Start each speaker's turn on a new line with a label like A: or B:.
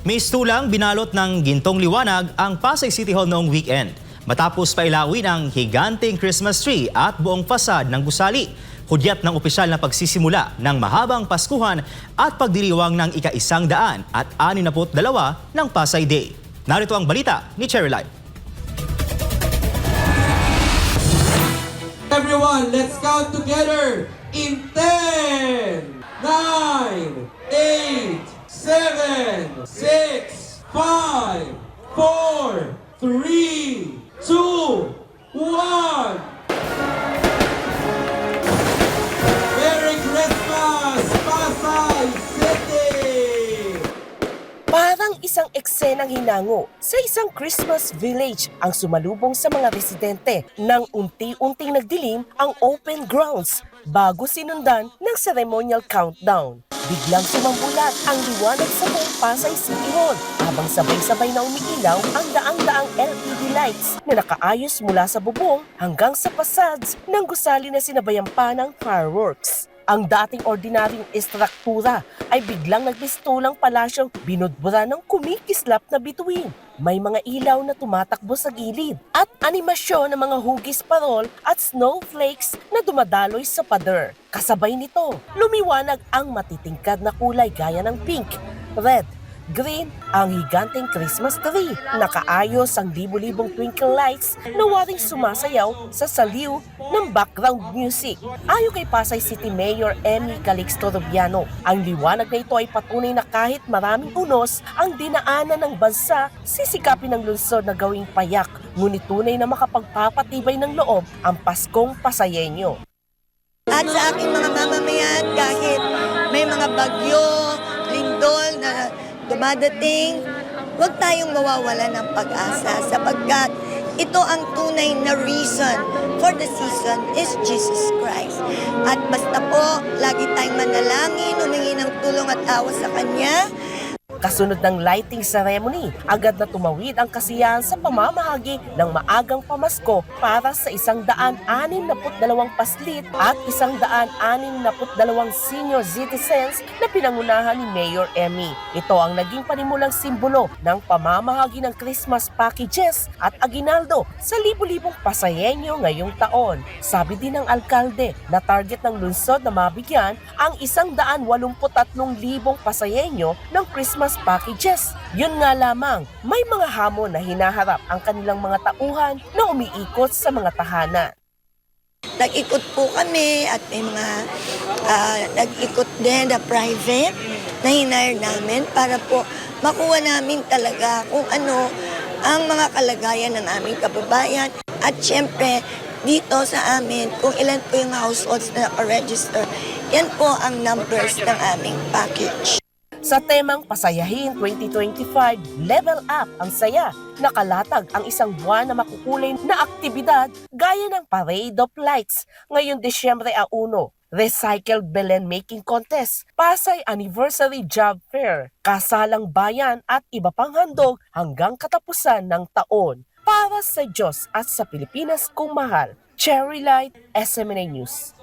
A: Mistulang binalot ng gintong liwanag ang Pasay City Hall noong weekend. Matapos pailawin ang higanting Christmas tree at buong fasad ng gusali. Hudyat ng opisyal na pagsisimula ng mahabang Paskuhan at pagdiriwang ng ika-isang daan at 62 ng Pasay Day. Narito ang balita ni Cherry Light.
B: Everyone, let's count together in 10, 9, 8, 7, 6, 5, 4, 3, 2, 1. Merry Christmas, Pasay City!
C: Parang isang eksenang hinango sa isang Christmas village ang sumalubong sa mga residente nang unti-unting nagdilim ang open grounds bago sinundan ng ceremonial countdown. Biglang sumambulat ang liwanag sa buong Pasay City Hall habang sabay-sabay na umiilaw ang daang-daang LED lights na nakaayos mula sa bubong hanggang sa facades ng gusali na sinabayan pa ng fireworks. Ang dating ordinaryong estruktura ay biglang nagbistulang palasyong binudbura ng kumikislap na bituin. May mga ilaw na tumatakbo sa gilid at animasyon ng mga hugis parol at snowflakes na dumadaloy sa pader. Kasabay nito, lumiwanag ang matitingkad na kulay gaya ng pink, red, green ang higanteng Christmas tree. Nakaayos ang libu-libong twinkle lights na waring sumasayaw sa saliw ng background music. Ayon kay Pasay City Mayor Emmy Calixto Rubiano, ang liwanag na ito ay patunay na kahit maraming unos ang dinaanan ng bansa, sisikapin ng lungsod na gawing payak, ngunit tunay na makapagpapatibay ng loob ang Paskong Pasayenyo.
D: At sa aking mga mamamayan, kahit may mga bagyo, lindol dumadating, huwag tayong mawawala ng pag-asa sapagkat ito ang tunay na reason for the season is Jesus Christ. At basta po, lagi tayong manalangin, humingi ng tulong at awa sa Kanya,
C: Kasunod ng lighting ceremony, agad na tumawid ang kasiyahan sa pamamahagi ng maagang pamasko para sa isang daan anim na dalawang paslit at isang daan anim na dalawang senior citizens na pinangunahan ni Mayor Emmy. Ito ang naging panimulang simbolo ng pamamahagi ng Christmas packages at aginaldo sa libu-libong pasayenyo ngayong taon. Sabi din ng alkalde na target ng lungsod na mabigyan ang isang daan walumput tatlong libong pasayenyo ng Christmas packages. Yun nga lamang, may mga hamon na hinaharap ang kanilang mga tauhan na umiikot sa mga tahanan.
D: Nag-ikot po kami at may mga ah, nag-ikot din na private na hinire namin para po makuha namin talaga kung ano ang mga kalagayan ng aming kababayan. At syempre, dito sa amin, kung ilan po yung households na register yan po ang numbers ng aming package.
C: Sa temang Pasayahin 2025, level up ang saya. Nakalatag ang isang buwan na makukulay na aktibidad gaya ng Parade of Lights ngayong Desyembre a 1. Recycled Belen Making Contest, Pasay Anniversary Job Fair, Kasalang Bayan at iba pang handog hanggang katapusan ng taon. Para sa Diyos at sa Pilipinas kung mahal, Cherry Light, SMNA News.